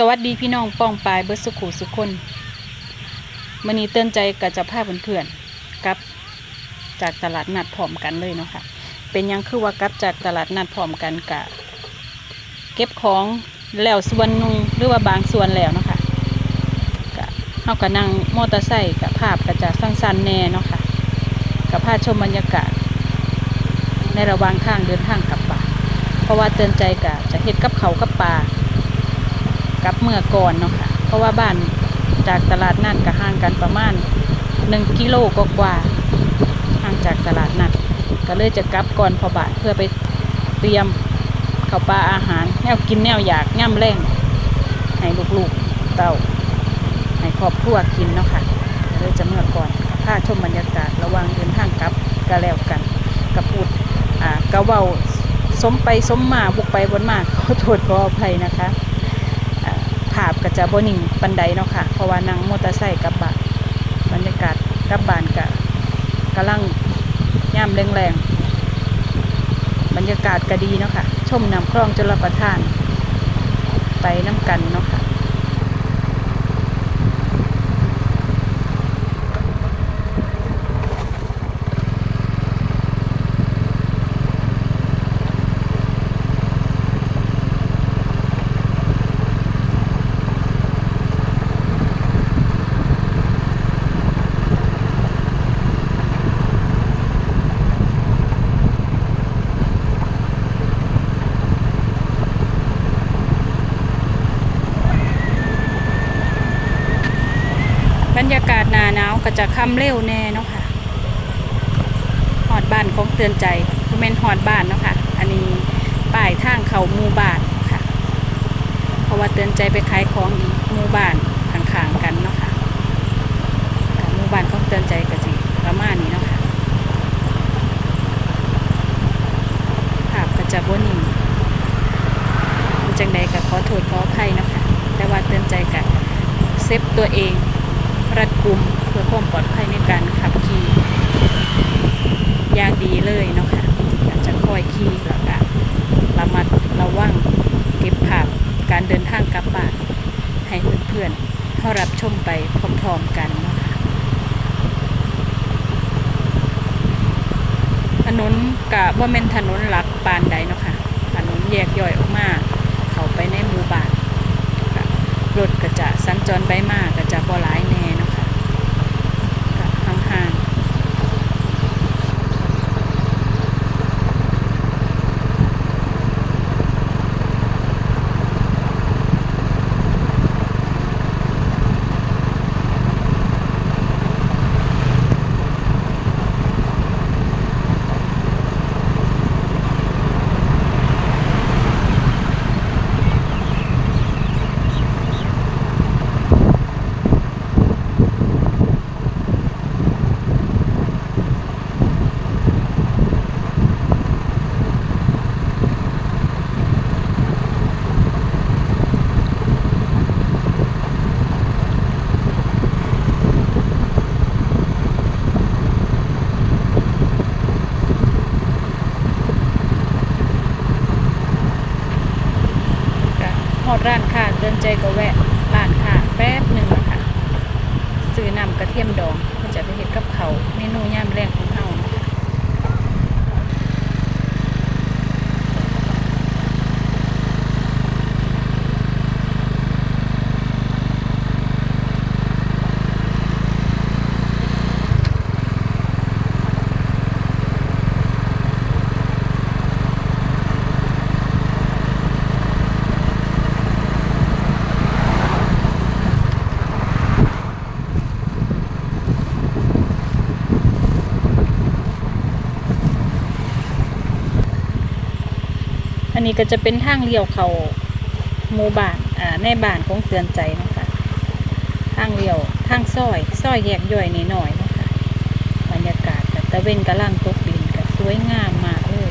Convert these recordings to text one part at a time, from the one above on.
สวัสดีพี่น้องป้องปลายเบิร์สุขุสุขคนมันนี้เตือนใจกับจะพาเพื่อนๆกับ จากตลาดนัดพร้อมกันเลยเนาะค่ะ เป็นยังคือว่ากับจากตลาดนัดพร้อมกันกะ เก็บของแล้วส่วนนึงหรือว่าบางส่วนแล้วเนาะค่ะกะเฮาก็นั่งมอเตอร์ไซค์กับภาพก็จะสั้นๆแน่เนาะค่ะกับภาพชมบรรยากาศ ในระหว่างทางเดินทางกับบ้าเพราะว่าเตือนใจกะจะเฮ็ดกับเขากับปลา กับเมื่อก่อนเนาะค่ะ เพราะว่าบ้านจากตลาดนัดก็ห่างกันประมาณหนึ่งกิโลกว่าห่างจากตลาดนัดก็เลยจะกลับก่อนพอบาทเพื่อไปเตรียมข้าวปลาอาหาร แนวกินแนวอยากย่ำแรงให้ลูกๆเต่าให้ครอบครัวกินเนาะค่ะก็เลยจะเมื่อก่อนพาชมบรรยากาศระว่างเดินทางกลับก็แล้วกันกับพูดอ่ากะเว้าสมไปสมมาบุกไปบนมาขอโทษขออภัยนะคะาภาพก็จะบ่นิ่งปันไดเนาะค่ะ เพราะว่านั่งมอเตอร์ไซค์กับบ้านบรรยากาศกับบานกะกำลังย่ำแรงๆบรรยากาศก็ดีเนาะค่ะ ชมน้ำคลองจลประทาน ไปน้ำกันเนาะค่ะ บ รรยากาศหนาหนาวก็จะค่ำเร็วแน่เนาะค่ะหอดบ้านของเตือนใจคือแม่นหอดบ้านเนาะค่ะ อันนี้ป้ายทางเขามูบ้านค่ะ เพราะว่าเตือนใจไปขายของอีกมูบ้านข้างๆกันเนาะค่ะกับมูบ้านของเตือนใจก็จิประมาณนี้เนาะค่ะภาพก็จะบ่นิ่งจังใดก็ขอโทษขออภัยเนาะคะแต่ว่าเตือนใจกับเซฟตัวเอง รัดกุมเพื่อความปลอดภัยในการขับขี่อย่างดีเลยเนาะค่ะอยากจะคอยขี่แล้วก็ระมัดระวังเก็บภาพการเดินทางกลับบ้านให้เพื่อนๆเข้ารับชมไปพร้อมๆกันเนาะค่ะถนนกะว่าเป็นถนนหลักปานใดเนาะค่ะถนนแยกย่อยออกมาเข้าไปในหมู่บ้านรถก็จะสัญจรไปมากก็จะบ่หลายแน่เนาะค่ะก็ห่างๆก็ฮ อดร้านค่ะเดินใจก็แวะร้านค่ะแป๊บหนึ่งนะคะซื้อน้ำกระเทียมดองเพื่อจะไปเห็ดกับเขาเมนูย่ามแรงของ อันนี้ก็จะเป็นทางเลี้ยวเขาหมู่บ้านอ่าในบ้านของเตือนใจนะคะทางเลี้ยวทางซอยซอยแยกย่อยนิดหน่อยนะคะบรรยากาศกับตะเวนกระลังตกดินก็สวยงามมากเลย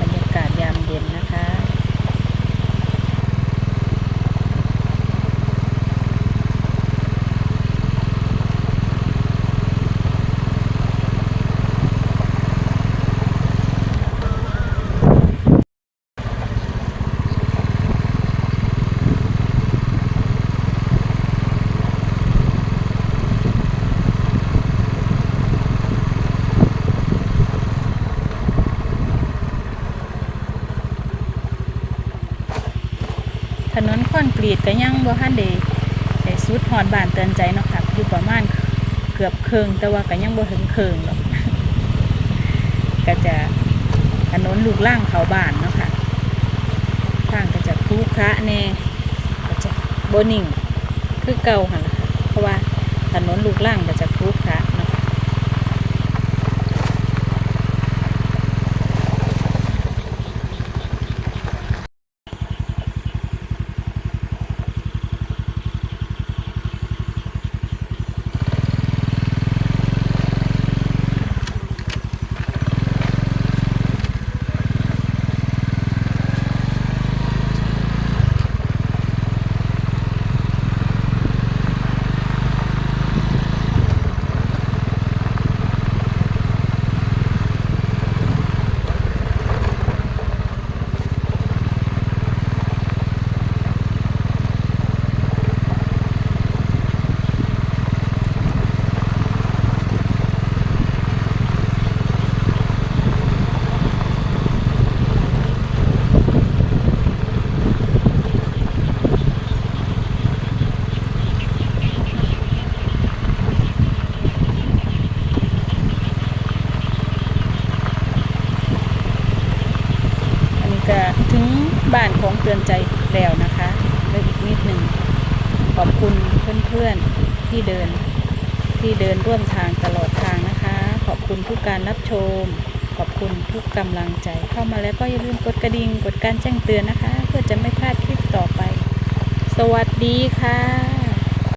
บรรยากาศยามเย็นนะคะ บ ถ นนคอนกรีตก็ยังบ่ทันได้ได้สุดฮอดบ้านเตือนใจเนาะค่ะอยู่ประมาณเกือบเครึ่งแต่ว่าก็ยังบ่ถึงเครึ่งหรอกก็จะถนนลูกล่างเขาบ้านเนาะค่ะทางก็จะครุขระแน่ก็จะบ่นิ่งคือเก่าห่ะค่ะเพราะว่าถนนลูกล่างก็จะครุขระเนาะค่ะ อันนี้ก็ถึง บ้านของเตือนใจแล้วนะคะเหลยอีกนิดหนึ่งขอบคุณเพื่อนๆที่เดินที่เดินร่วมทางตลอดทางนะคะ ขอบคุณทุกการรับชม ขอบคุณทุกกำลังใจ เข้ามาแล้วก็อย่าลืมกดกระดิ่งกดการแจ้งเตือนนะคะ เพื่อจะไม่พลาดคลิปต่อไป สวัสดีค่ะ